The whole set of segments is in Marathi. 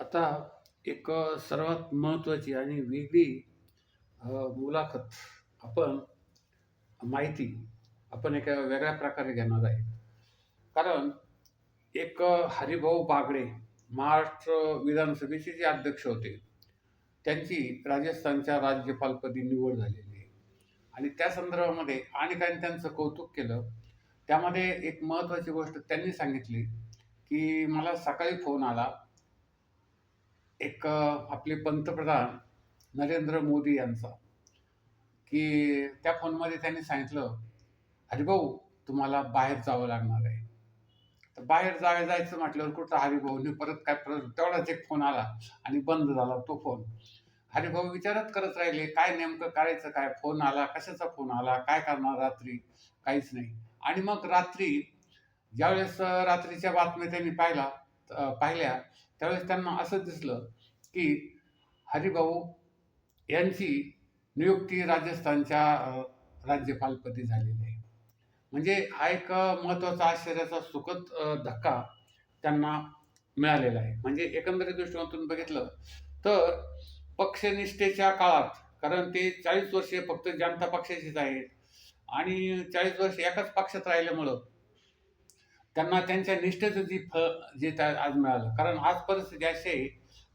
आता एक सर्वात महत्त्वाची आणि वेगळी मुलाखत आपण माहिती आपण एका वेगळ्या प्रकारे घेणार आहे. कारण एक हरिभाऊ बागडे महाराष्ट्र विधानसभेचे जे अध्यक्ष होते, त्यांची राजस्थानच्या राज्यपालपदी निवड झालेली आहे. आणि त्या संदर्भामध्ये अनेकांनी त्यांचं कौतुक केलं. त्यामध्ये एक महत्त्वाची गोष्ट त्यांनी सांगितली, की मला सकाळी फोन आला एक आपले पंतप्रधान नरेंद्र मोदी यांचा, की त्या फोनमध्ये त्यांनी सांगितलं, "हरिभाऊ तुम्हाला बाहेर जावं लागणार आहे." तर बाहेर जावे जायचं म्हटल्यावर कुठं हरिभाऊनी परत काय परत तेवढाच एक फोन आला आणि बंद झाला तो फोन. हरिभाऊ विचारच करत राहिले, काय नेमकं करायचं काय? फोन आला, कशाचा फोन आला? काय करणार रात्री? काहीच नाही. आणि मग रात्री ज्यावेळेस रात्रीच्या बातम्या त्यांनी पाहिला पाहिल्या त्यावेळेस त्यांना असं दिसलं, की हरिभाऊ यांची नियुक्ती राजस्थानच्या राज्यपालपदी झालेली आहे. म्हणजे हा एक महत्त्वाचा आश्चर्याचा सुखद धक्का त्यांना मिळालेला आहे. म्हणजे एकंदरीत दृष्टिकोनातून बघितलं तर पक्षनिष्ठेच्या काळात कारण ते 40 वर्षे फक्त जनता पक्षाचेच आहेत आणि 40 वर्ष एकाच पक्षात राहिल्यामुळं त्यांना त्यांच्या निष्ठेचं जी फळ जे त्या आज मिळालं. कारण आज परिस्थिती अशी आहे,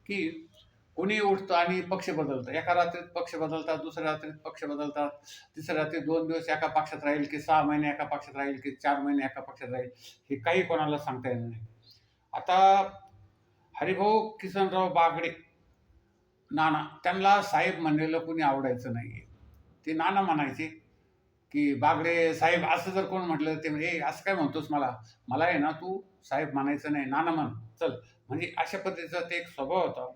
की कुणी उठतं आणि पक्ष बदलतं. एका रात्रीत पक्ष बदलतात, दुसऱ्या रात्रीत पक्ष बदलतात, तिसऱ्या रात्री दोन दिवस एका पक्षात राहील, की सहा महिने एका पक्षात राहील, की चार महिने एका पक्षात राहील, हे काही कोणाला सांगता येणार नाही. आता हरिभाऊ किसनराव बागडे नाना त्यांना साहेब म्हणलेलं कोणी आवडायचं नाही ते नाना म्हणायचे, की "बागडे साहेब" असं जर कोण म्हटलं ते म्हणजे असं काय म्हणतोस मला? मला आहे ना तू साहेब म्हणायचं नाही, नाना म्हण चल." म्हणजे अशा पद्धतीचा ते एक स्वभाव होता.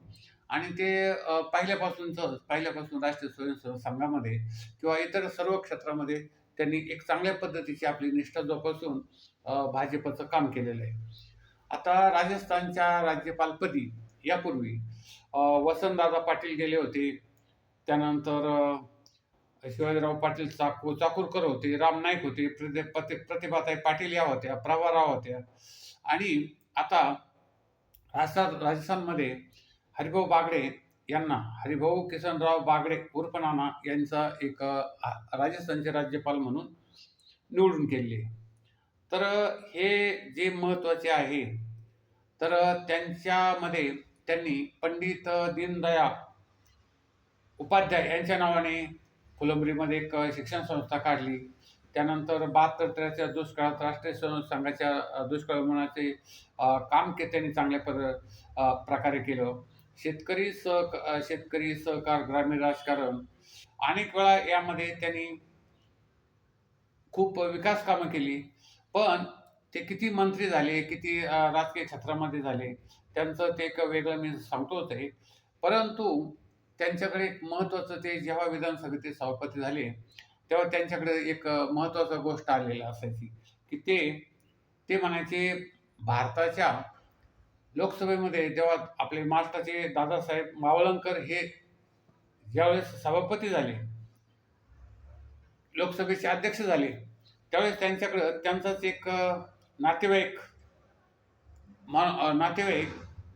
आणि ते पहिल्यापासूनच पहिल्यापासून राष्ट्रीय स्वयंसेवक संघामध्ये किंवा इतर सर्व क्षेत्रामध्ये त्यांनी एक चांगल्या पद्धतीची आपली निष्ठा जोपासून भाजपचं काम केलेलं आहे. आता राजस्थानच्या राज्यपालपदी यापूर्वी वसंतदादा पाटील गेले होते. त्यानंतर शिवाजीराव पाटील चाकू चाकूरकर होते, राम नाईक होते, प्रति प्रति प्रतिभाताई पाटील या होत्या, प्रभा राव होत्या. आणि आता राजस्थान राजस्थानमध्ये हरिभाऊ बागडे यांना हरिभाऊ किसनराव बागडे उर्फ नाना यांचा एक राजस्थानचे राज्यपाल म्हणून निवडून केले. तर हे जे महत्त्वाचे आहे, तर त्यांच्यामध्ये त्यांनी पंडित दीनदयाळ उपाध्याय यांच्या नावाने फुलंब्रीमध्ये एक शिक्षण संस्था काढली. त्यानंतर 72-73 दुष्काळात राष्ट्रीय संघाच्या दुष्काळ निर्मूलनाचे काम के त्यांनी चांगल्या पर प्रकारे केलं. शेतकरी सह शेतकरी सहकार, ग्रामीण राजकारण अनेक वेळा यामध्ये त्यांनी खूप विकास कामं केली. पण ते किती मंत्री झाले, किती राजकीय क्षेत्रामध्ये झाले, त्यांचं ते एक वेगळं मी सांगतोच आहे. परंतु त्यांच्याकडे एक महत्त्वाचं ते जेव्हा विधानसभेचे सभापती झाले, तेव्हा त्यांच्याकडे एक अ, महत्त्वाचा गोष्ट आलेला असायची, की ते ते म्हणायचे भारताच्या लोकसभेमध्ये जेव्हा आपले महाराष्ट्राचे दादासाहेब मावळंकर हे ज्यावेळेस सभापती झाले, लोकसभेचे अध्यक्ष झाले, त्यावेळेस त्यांच्याकडं त्यांचाच एक नातेवाईक मा नातेवाईक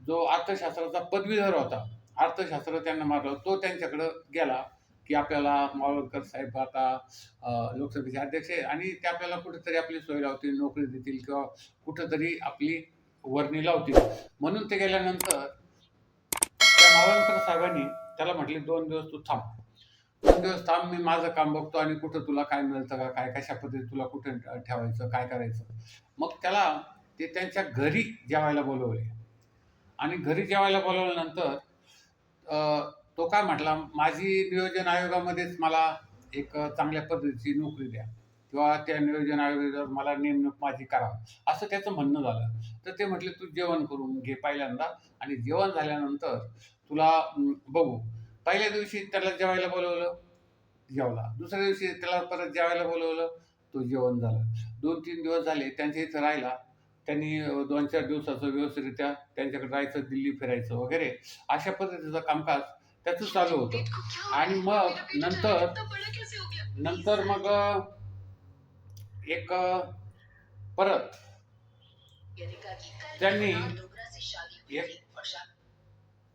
जो अर्थशास्त्राचा पदवीधर होता. अर्थशास्त्र त्यांना मारलं. तो त्यांच्याकडं गेला, की आपल्याला मावळकर साहेब आता लोकसभेचे अध्यक्ष आहे आणि ते आपल्याला कुठेतरी आपली सोय लावतील, नोकरी देतील किंवा कुठेतरी आपली वर्णी लावतील. म्हणून ते गेल्यानंतर त्या मावळकर साहेबांनी त्याला म्हटले, दोन दिवस तू थांब. दोन दिवस थांब. मी माझं काम बघतो आणि कुठं तुला काय मिळतं का काय, कशा पद्धती तुला कुठे ठेवायचं, काय करायचं." मग त्याला ते त्यांच्या घरी जेवायला बोलवले आणि घरी जेवायला बोलावल्यानंतर तो काय म्हटला, "माझी नियोजन आयोगामध्येच मला एक चांगल्या पद्धतीची नोकरी द्या किंवा त्या नियोजन आयोगावर मला नेमणूक माझी करा." असं त्याचं म्हणणं झालं. तर ते म्हटले, "तू जेवण करून घे पहिल्यांदा आणि जेवण झाल्यानंतर तुला बघू." पहिल्या दिवशी त्याला जेवायला बोलवलं जेवला. दुसऱ्या दिवशी त्याला परत जेवायला बोलवलं तो जेवण झालं. 2-3 दिवस झाले त्यांच्या इथं राहिला. त्यांनी दोन चार दिवसाचं व्यवस्थितरित्या त्यांच्याकडे राहायचं, दिल्ली फिरायचं वगैरे अशा पद्धतीचं कामकाज त्याचं चालू होतं. आणि मग नंतर नंतर मग एक परत त्यांनी एक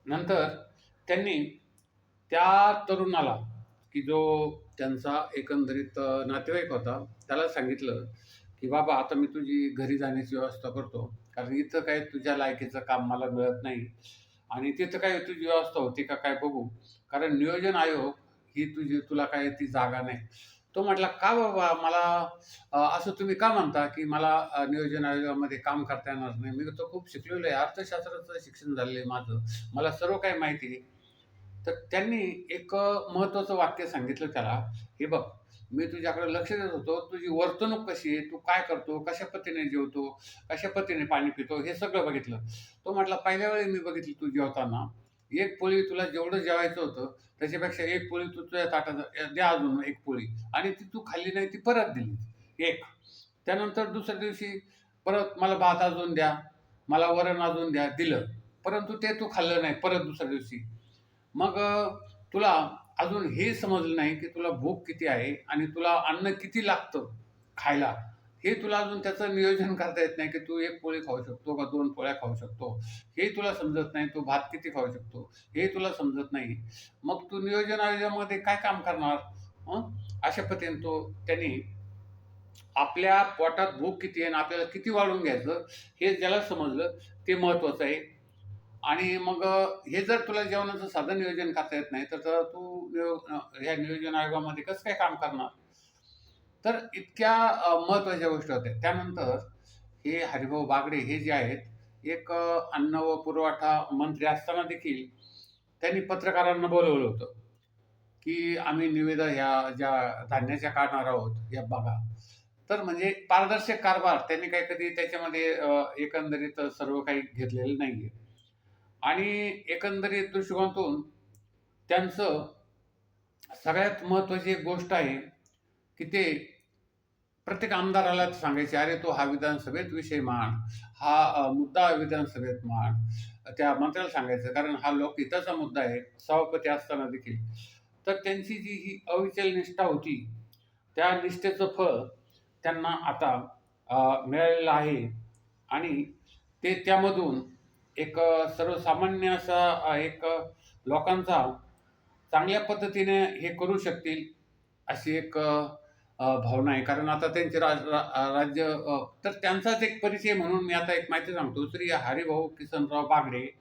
नंतर त्यांनी त्या तरुणाला की जो त्यांचा एकंदरीत नातेवाईक होता त्याला सांगितलं की बाबा आता मी तुझी घरी जाण्याची व्यवस्था करतो. कारण इथं काय तुझ्या लायकीचं काम मला मिळत नाही. आणि तिथं काय तुझी व्यवस्था होती का काय बघू. कारण नियोजन आयोग ही तुझी तुला काय ती जागा नाही. तो म्हटला का बाबा मला असं तुम्ही का म्हणता की मला नियोजन आयोगामध्ये काम करता येणार नाही. मी तो खूप शिकलेलो आहे. अर्थशास्त्राचं शिक्षण झालेलं आहे माझं. मला सर्व काही माहिती तर त्यांनी एक महत्त्वाचं वाक्य सांगितलं त्याला. हे बघ मी तुझ्याकडे लक्ष देत होतो तुझी वर्तणूक कशी आहे तू काय करतो कशा पद्धतीने जेवतो कशा पद्धतीने पाणी पितो हे सगळं बघितलं. तो म्हटला पहिल्या वेळी मी बघितली तू जेवताना एक पोळी तुला जेवढं जेवायचं होतं त्याच्यापेक्षा एक पोळी तू तुझ्या ताटात द्या अजून एक पोळी. आणि ती तू खाल्ली नाही ती परत दिली. एक. त्यानंतर दुसऱ्या दिवशी परत मला भात अजून द्या मला वरण अजून द्या दिलं. परंतु ते तू खाल्लं नाही परत दुसऱ्या दिवशी. मग तुला अजून हे समजलं नाही की तुला भूक किती आहे आणि तुला अन्न किती लागतं खायला हे तुला अजून त्याचं नियोजन करता येत नाही की तू एक पोळी खाऊ शकतो का दोन पोळ्या खाऊ शकतो. हे तुला समजत नाही तू भात किती खाऊ शकतो हे तुला समजत नाही. मग तू नियोजन आयोजनामध्ये काय काम करणार? अशा पद्धतीने तो त्यांनी आपल्या पोटात भूक किती आहे आणि आपल्याला किती वाढवून घ्यायचं हे ज्याला समजलं ते महत्त्वाचं आहे. आणि मग हे जर तुला जेवणाचं साधन नियोजन करता येत नाही तर तर तू ह्या नियोजन आयोगामध्ये कसं काय काम करणार? तर इतक्या महत्त्वाच्या गोष्टी होत्या. त्यानंतर हे हरिभाऊ बागडे हे जे आहेत एक अन्न व पुरवठा मंत्री असताना देखील त्यांनी पत्रकारांना बोलवलं होतं की आम्ही निवेदा ह्या ज्या धान्याच्या काढणार आहोत या बघा. तर म्हणजे पारदर्शक कारभार त्यांनी काही कधी त्याच्यामध्ये एकंदरीत सर्व काही घेतलेलं नाही आहे आणि एकंदरीत दृष्टिकोनातून त्यांचं सगळ्यात महत्त्वाची एक गोष्ट आहे की ते प्रत्येक आमदाराला सांगायचे अरे तो हा विधानसभेत विषय मांड हा मुद्दा विधानसभेत मांड त्या मंत्र्याला सांगायचं कारण हा लोकहिताचा मुद्दा आहे सभापती असताना देखील. तर त्यांची जी ही अविचल निष्ठा होती त्या निष्ठेचं फळ त्यांना आता मिळालेलं आहे. आणि ते त्यामधून एक सर्वसामान्य असा एक लोकांचा चांगल्या पद्धतीने हे करू शकतील अशी एक भावना आहे. कारण आता त्यांचे राज रा- राज्य तर त्यांचाच एक परिचय म्हणून मी आता एक माहिती सांगतो. श्री हरिभाऊ किसनराव बागडे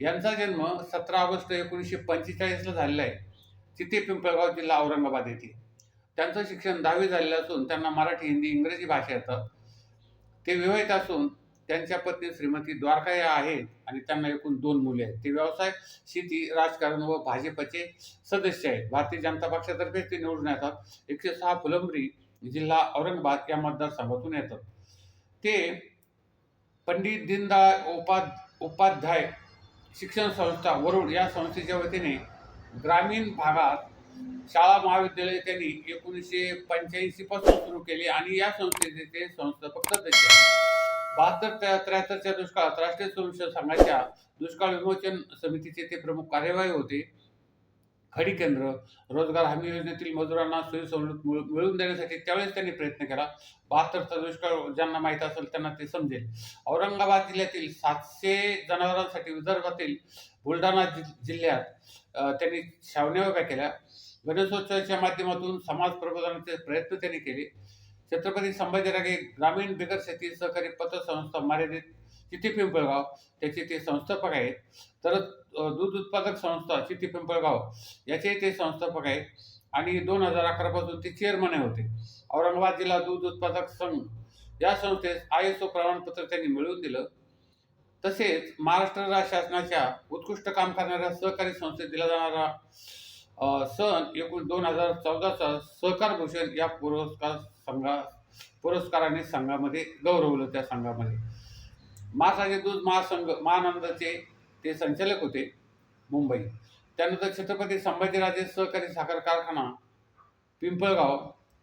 यांचा जन्म सतरा ऑगस्ट एकोणीसशे पंचेचाळीसला झालेला आहे. तिथे पिंपळगाव जिल्हा औरंगाबाद येथे. त्यांचं शिक्षण दहावी झालेलं असून त्यांना मराठी हिंदी इंग्रजी भाषा येतात. ते विवाहित असून त्यांच्या पत्नी श्रीमती द्वारका या आहेत आणि त्यांना एकूण दोन मुले आहेत. ते व्यवसाय शेती राजकारण व भाजपचे सदस्य आहेत. भारतीय जनता पक्षातर्फे ते निवडून येतात. एकशे सहा फुलंब्री जिल्हा औरंगाबाद या मतदारसंघातून येतात. ते पंडित दीनदयाळ उपाध उपाध्याय शिक्षण संस्था वरुड या संस्थेच्या वतीने ग्रामीण भागात शाळा महाविद्यालय त्यांनी एकोणीसशे पंच्याऐंशी पासून सुरू केली आणि या संस्थेचे ते संस्थापक सदस्य बहात्तर त्या त्र्याहत्तरच्या दुष्काळात राष्ट्रीय सुरक्षा संघाच्या दुष्काळ विमोचन समितीचे ते प्रमुख कार्यवाही होते. खडी केंद्र रोजगार हमी योजनेतील मजुरांना सोयीसवलत मिळवून देण्यासाठी त्यावेळेस त्यांनी प्रयत्न केला. बहात्तरचा दुष्काळ ज्यांना माहीत असेल त्यांना ते समजेल. औरंगाबाद जिल्ह्यातील सातशे जनावरांसाठी विदर्भातील बुलढाणा जि- जिल्ह्यात त्यांनी छावण्या उभ्या केल्या. गणेशोत्सवाच्या माध्यमातून समाज प्रबोधनाचे प्रयत्न त्यांनी केले. छत्रपती संभाजीराजे ग्रामीण बिगर शेती सहकारी पतसंस्था मर्यादित चिठी पिंपळगाव त्याचे ते संस्थापक आहेत तर दूध उत्पादक संस्था चिठी पिंपळगाव याचे ते संस्थापक आहेत आणि दोन हजार अकरापासून ते चेअरमन होते. औरंगाबाद जिल्हा दूध उत्पादक संघ या संस्थेस आय एस ओ प्रमाणपत्र त्यांनी मिळवून दिलं. तसेच महाराष्ट्र राज्य शासनाच्या उत्कृष्ट काम करणाऱ्या सहकारी संस्थेत दिला जाणारा सन एकूण दोन हजार चौदाचा सहकार भूषण या पुरस्कार संघा पुरस्काराने संघामध्ये गौरवलं त्या संघामध्ये. महाराष्ट्राचे दूध महासंघ महानंदाचे ते संचालक होते मुंबई. त्यानंतर छत्रपती संभाजीराजे सहकारी साखर कारखाना पिंपळगाव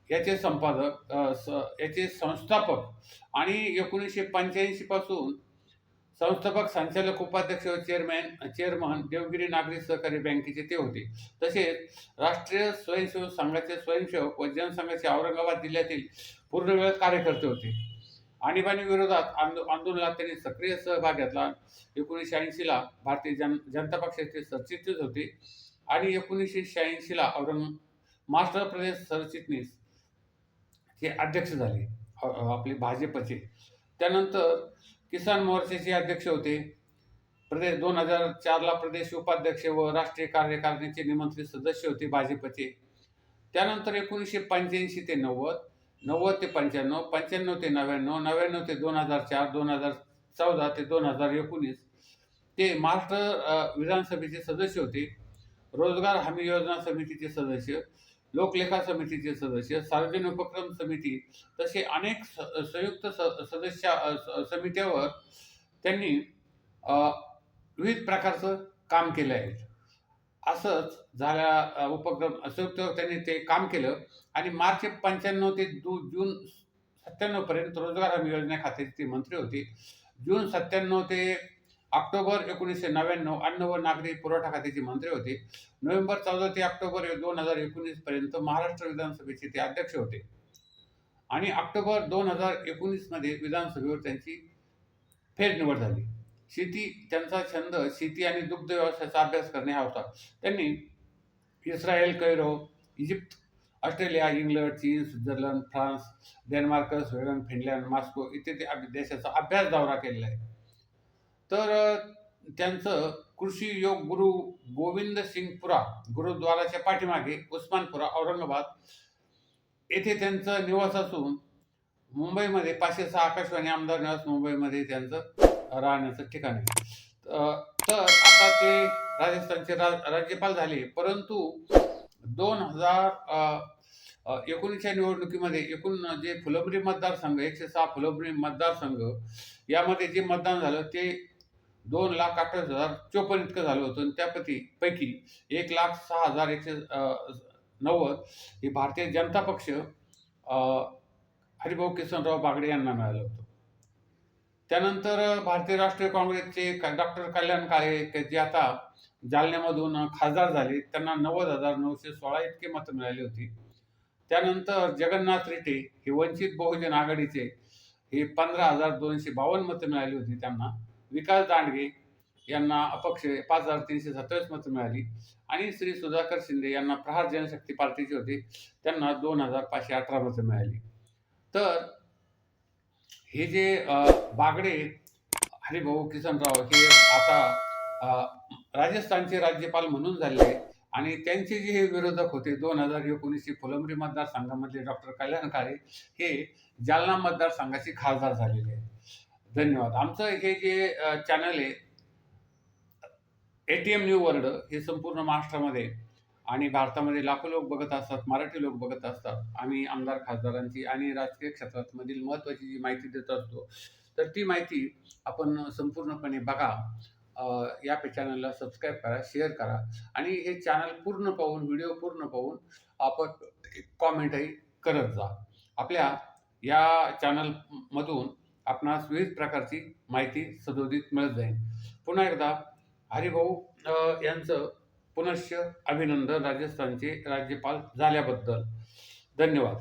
याचे संपादक स याचे संस्थापक आणि एकोणीसशे पंच्याऐंशीपासून संस्थापक संचालक उपाध्यक्ष व चेअरमॅन चेअरमन देवगिरी नागरी सहकारी बँकेचे ते होते. तसेच राष्ट्रीय स्वयंसेवक संघाचे स्वयंसेवक व जनसंघाचे औरंगाबाद जिल्ह्यातील पूर्णवेळ कार्यकर्ते होते. आणीबाणी विरोधात आंदो आंदोलनात त्यांनी सक्रिय सहभाग घेतला. एकोणीसशे ऐंशीला भारतीय जन जनता पक्षाचे सरचिटणीस होते आणि एकोणीसशे शहाऐंशीला औरंग महाराष्ट्र प्रदेश सरचिटणीस हे अध्यक्ष झाले आपले भाजपचे. त्यानंतर किसान मोर्चाचे अध्यक्ष होते. प्रदेश दोन हजार चारला प्रदेश उपाध्यक्ष व राष्ट्रीय कार्यकारिणीचे निमंत्रित सदस्य होते भाजपचे. त्यानंतर एकोणीसशे पंच्याऐंशी ते नव्वद नव्वद ते पंच्याण्णव पंच्याण्णव ते नव्याण्णव नव्याण्णव ते दोन हजार चार दोन हजार चौदा ते दोन हजार एकोणीस ते महाराष्ट्र विधानसभेचे सदस्य होते. रोजगार हमी योजना समितीचे सदस्य लोकलेखा समितीचे सदस्य सार्वजनिक उपक्रम समिती तसे अनेक स- संयुक्त स- सदस्य स- समित्यावर त्यांनी विविध प्रकारचं काम केलं आहे. असंच झाल्या उपक्रम संयुक्त त्यांनी ते काम केलं आणि मार्च पंच्याण्णव ते दू जून सत्त्याण्णवपर्यंत रोजगार हमी योजना खात्याचे ते मंत्री होते. जून सत्त्याण्णव ते ऑक्टोबर एकोणीसशे नव्याण्णव अन्न व नागरी पुरवठा खात्याचे मंत्री होते. नोव्हेंबर चौदा ते ऑक्टोबर दोन हजार एकोणीस पर्यंत महाराष्ट्र विधानसभेचे ते अध्यक्ष होते. आणि ऑक्टोबर दोन हजार एकोणीसमध्ये विधानसभेवर त्यांची फेरनिवड झाली. शेती त्यांचा छंद शेती आणि दुग्ध व्यवसायाचा अभ्यास करणे हा होता. त्यांनी Israel Cairo Egypt Australia England चीन Switzerland France Denmark Sweden Finland Moscow इत्यादी देशाचा अभ्यास दौरा केलेला आहे. तर त्यांचं कृषी योग गुरु गोविंद सिंगपुरा गुरुद्वाराच्या पाठीमागे उस्मानपुरा औरंगाबाद येथे त्यांचं निवास असून मुंबईमध्ये पाचशे सहा आकाशवाणी आमदार निवास मुंबईमध्ये त्यांचं राहण्याचं ठिकाण आहे. तर आता ते राजस्थानचे रा राज्यपाल झाले. परंतु दोन हजार एकोणीसच्या निवडणुकीमध्ये एकूण जे फुलंब्री मतदारसंघ एकशे सहा फुलंब्री मतदारसंघ यामध्ये जे मतदान झालं ते दोन लाख अठ्ठावीस हजार चोपन्न इतकं झालं होतं आणि त्यापैकी पैकी एक लाख सहा हजार एकशे नव्वद हे भारतीय जनता पक्ष हरिभाऊ किसनराव बागडे यांना मिळालं होतं. त्यानंतर भारतीय राष्ट्रीय काँग्रेसचे डॉक्टर कल्याण काळे जे आता जालन्यामधून खासदार झाले त्यांना नव्वद हजार नऊशे सोळा इतके मतं मिळाली होती. त्यानंतर जगन्नाथ रेटे हे वंचित बहुजन आघाडीचे हे पंधरा हजार दोनशे बावन्न मतं मिळाली होती त्यांना. विकास दांडगे यांना अपक्ष पाच हजार तीनशे सत्तावीस मतं मिळाली. आणि श्री सुधाकर शिंदे यांना प्रहार जनशक्ती पार्टीचे होते. त्यांना दोन हजार पाचशे अठरा मतं मिळाली. तर हे जे बागडे हरिभाऊ किसनराव हे आता राजस्थानचे राज्यपाल म्हणून झाले आणि त्यांचे जे हे विरोधक होते दोन हजार एकोणीसचे फुलंब्री मतदारसंघामधले डॉक्टर कल्याण काळे हे जालना मतदारसंघाचे खासदार झालेले आहेत. धन्यवाद. आमचं हे जे चॅनल आहे A T M new world हे संपूर्ण महाराष्ट्रामध्ये आणि भारतामध्ये लाखो लोक बघत असतात मराठी लोक बघत असतात. आम्ही आमदार खासदारांची आणि राजकीय क्षेत्रामधील महत्त्वाची जी माहिती देत असतो तर ती माहिती आपण संपूर्णपणे बघा. या चॅनलला सबस्क्राईब करा शेअर करा आणि हे चॅनल पूर्ण पाहून व्हिडिओ पूर्ण पाहून आपण कॉमेंटही करत जा. आपल्या या चॅनलमधून आपणास विविध प्रकारची माहिती सदोदित मिळत जाईल. पुन्हा एकदा हरिभाऊ यांचं पुनश्च अभिनंदन राजस्थानचे राज्यपाल झाल्याबद्दल. धन्यवाद.